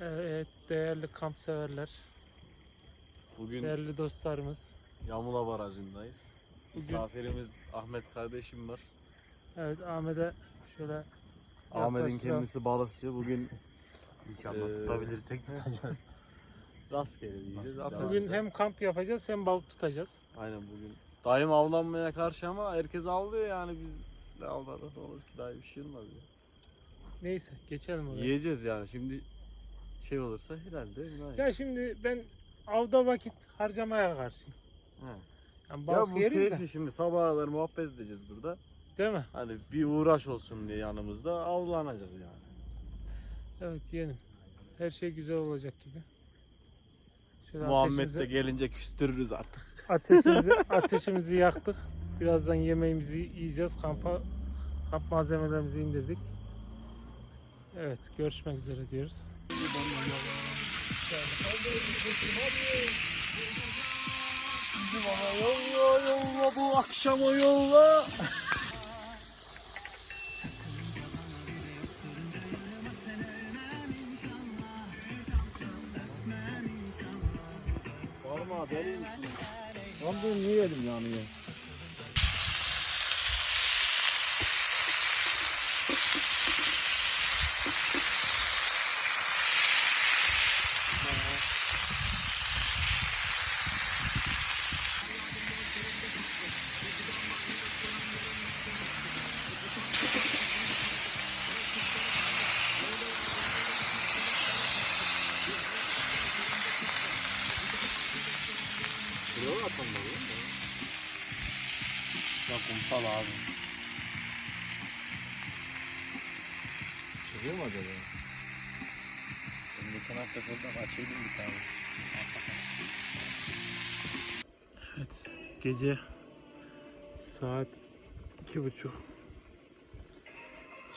Evet değerli kamp severler, Bugün değerli dostlarımız. Yamula Barajı'ndayız. Bugün- Misafirimiz Ahmet kardeşim var. Evet Ahmet'e şöyle Ahmet'in kendisi balıkçı. Bugün İnşallah Ee, tutabilirsek tutacağız. rastgele diyeceğiz. Nasıl Atarız bugün hem kamp yapacağız hem balık tutacağız. Aynen bugün. Daim avlanmaya karşı ama herkes avlıyor yani biz ne avladık ne olur ki daha bir şey olmaz ya. Neyse geçelim oraya. Yiyeceğiz yani şimdi şey olursa herhalde. ne? Ya şimdi ben avda vakit harcamaya karşıyım. Yani Ya bu keyifli de, şimdi sabaha kadar muhabbet edeceğiz burada. değil mi? Hani bir uğraş olsun diye yanımızda avlanacağız yani. Evet yeğenim. Her şey güzel olacak gibi. Şöyle Muhammed de ateşimizi, gelince küstürürüz artık. ateşimizi, ateşimizi yaktık. Birazdan yemeğimizi yiyeceğiz. Kampa, kamp malzemelerimizi indirdik. Evet görüşmek üzere diyoruz. Bana yolla yolla bu akşam o yolla. Var mı abi? Deli misin? Lan bunu niye yedim yani ya? Buraya mı atalım böyle? Ya geçen hafta buradan açıyordum bir tane. Evet gece saat iki buçuk.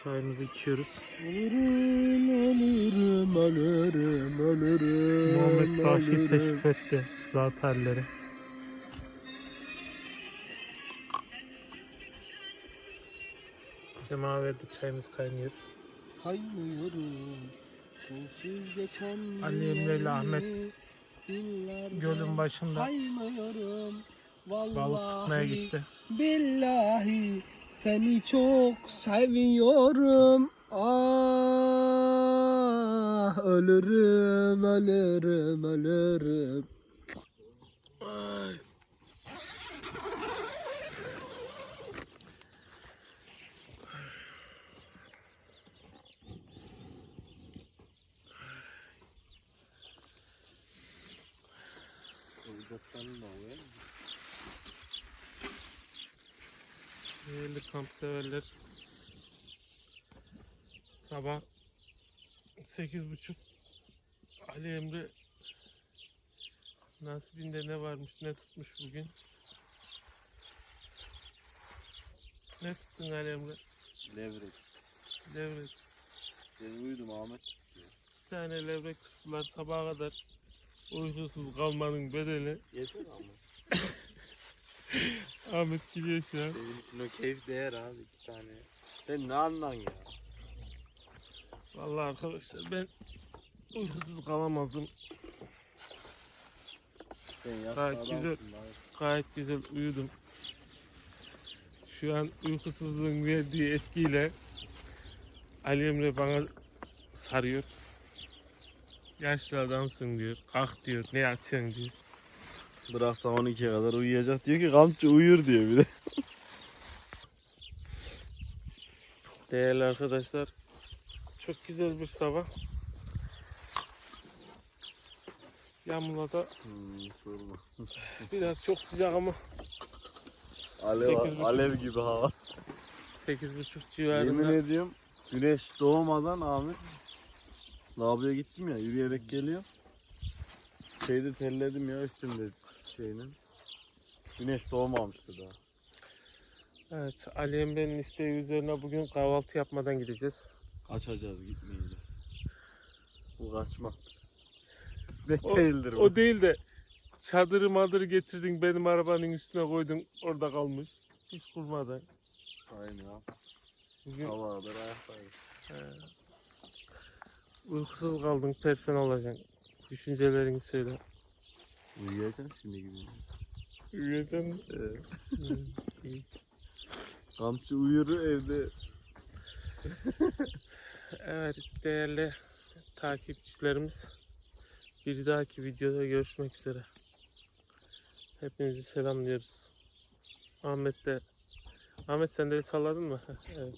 Çayımızı içiyoruz. Ölürüm, ölürüm, ölürüm, ölürüm. Muhammed Başı teşrif etti zat halleri. Semaverde çayımız kaynıyor. Saymıyorum sensiz geçen Ali Emre ile Ahmet gölün başında Saymıyorum vallahi balık tutmaya gitti. Billahi seni çok seviyorum Ah ölürüm ölürüm ölürüm Ay. Değerli kamp severler. Sabah sekiz buçuk Ali Emre nasibinde ne varmış ne tutmuş bugün. Ne tuttun Ali Emre? Levrek Levrek. Ben uyudum Ahmet İki tane levrek tuttular sabaha kadar. Uykusuz kalmanın bedeli. Yeter ama Ahmet gidiyor şu an. Benim için o keyif değer abi iki tane Sen ne anlan ya Vallahi arkadaşlar ben uykusuz kalamazdım. Sen Gayet güzel. Gayet güzel uyudum. Şu an uykusuzluğun verdiği etkiyle Ali Emre bana sarıyor. Yaşlı adamsın diyor. Kalk diyor. Ne yatıyorsun diyor. Bıraksa 12'ye kadar uyuyacak diyor ki kampçı uyur diyor bir de. Değerli arkadaşlar. Çok güzel bir sabah. Yağmurda Hmm, sorma. biraz çok sıcak ama Alev, buçuk. alev gibi hava. 8.30 Yemin civarında. ediyorum güneş doğmadan Ahmet lavaboya gittim ya yürüyerek geliyor. Şeyde terledim ya üstümde şeyinin. Güneş doğmamıştı daha. Evet Ali Emre'nin isteği üzerine bugün kahvaltı yapmadan gideceğiz. Kaçacağız gitmeyeceğiz. Bu kaçmak. Gitmek O- değildir bu. O değil de çadırı madırı getirdin benim arabanın üstüne koydun orada kalmış. Hiç kurmadan. Aynen ya. Bugün Hava ayaktayız. he, Uykusuz kaldın, persen olacaksın. Düşüncelerini söyle. Uyuyacağım şimdi gidiyorum. Uyuyacaksın. Evet. İyi. Kamçı uyuru evde. Evet değerli takipçilerimiz bir dahaki videoda görüşmek üzere. Hepinizi selamlıyoruz. Ahmet de Ahmet sen de salladın mı? Evet.